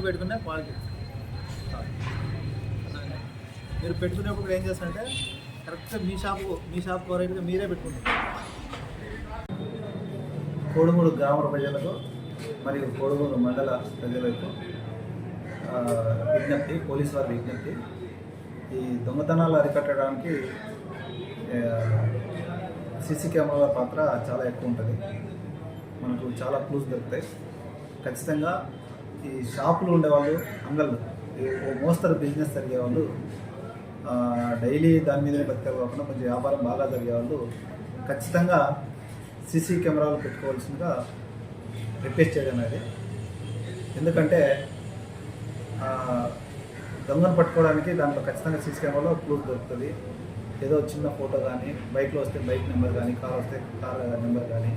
ముందు పెట్టుకునే క్వాలిటీ మీరు పెట్టుకునేప్పుడు ఏం చేస్తారంటే కరెక్ట్గా మీ షాపు మీ షాప్ కోరైట్గా మీరే పెట్టుకుంటారు. కోడుమూడు గ్రామ ప్రజలకు మరియు కోడుమూడు మండల ప్రజలకు విజ్ఞప్తి పోలీసు వారి విజ్ఞప్తి. ఈ దొంగతనాలు అరికట్టడానికి సీసీ కెమెరాల పాత్ర చాలా ఎక్కువ ఉంటుంది. మనకు చాలా క్లూస్ దొరుకుతాయి. ఖచ్చితంగా ఈ షాపులు ఉండేవాళ్ళు అంగళ్ళు. మోస్తరు బిజినెస్ జరిగేవాళ్ళు. డైలీ దాని మీదనే బతికే కాకుండా కొంచెం వ్యాపారం బాగా జరిగేవాళ్ళు. ఖచ్చితంగా సీసీ కెమెరాలు పెట్టుకోవాల్సిందిగా రిక్వెస్ట్ చేయడం అనేది ఎందుకంటే దొంగను పట్టుకోవడానికి దాంట్లో ఖచ్చితంగా సీసీ కెమెరాలో క్లూస్ దొరుకుతుంది. ఏదో చిన్న ఫోటో కానీ బైక్లో వస్తే బైక్ నెంబర్ కానీ కార్ వస్తే కార్ నెంబర్ కానీ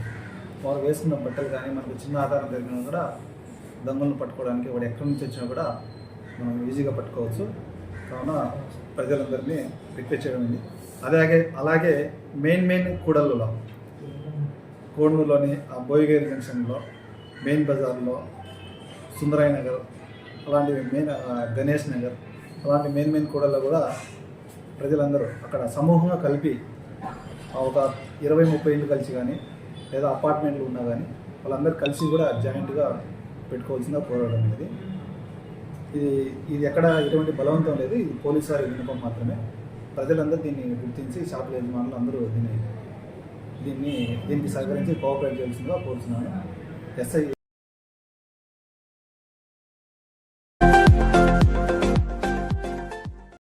వారు వేసుకున్న బట్టలు కానీ మనకు చిన్న ఆధారం జరిగిన కూడా దొంగలను పట్టుకోవడానికి వాడు ఎక్కడి నుంచి వచ్చినా కూడా మనం ఈజీగా పట్టుకోవచ్చు. కావున ప్రజలందరినీ రిక్వెస్ట్ చేయడం ఉంది అలాగే అలాగే మెయిన్ మెయిన్ కూడళ్ళలో కోడూరులోని ఆ బోయిగేరి జంక్షన్లో మెయిన్ బజార్లో సుందరాయ నగర్ అలాంటివి మెయిన్ గణేష్ నగర్ అలాంటి మెయిన్ మెయిన్ కూడల్లో కూడా ప్రజలందరూ అక్కడ సమూహంగా కలిపి ఒక ఇరవై ముప్పై ఇళ్ళు కలిసి కానీ లేదా అపార్ట్మెంట్లు ఉన్నా కానీ వాళ్ళందరూ కలిసి కూడా జాయింట్గా పెట్టుకోవాల్సిందిగా కోరడం అనేది. ఇది ఇది ఎక్కడ ఎటువంటి బలవంతం లేదు. ఇది పోలీసు వారి విన్నపం మాత్రమే. ప్రజలందరూ దీన్ని గుర్తించి షాపుల యజమానులు అందరూ దీన్ని దీన్ని దీనికి సహకరించి కోఆపరేట్ చేయాల్సిందిగా కోరుతున్నాను. ఎస్ఐ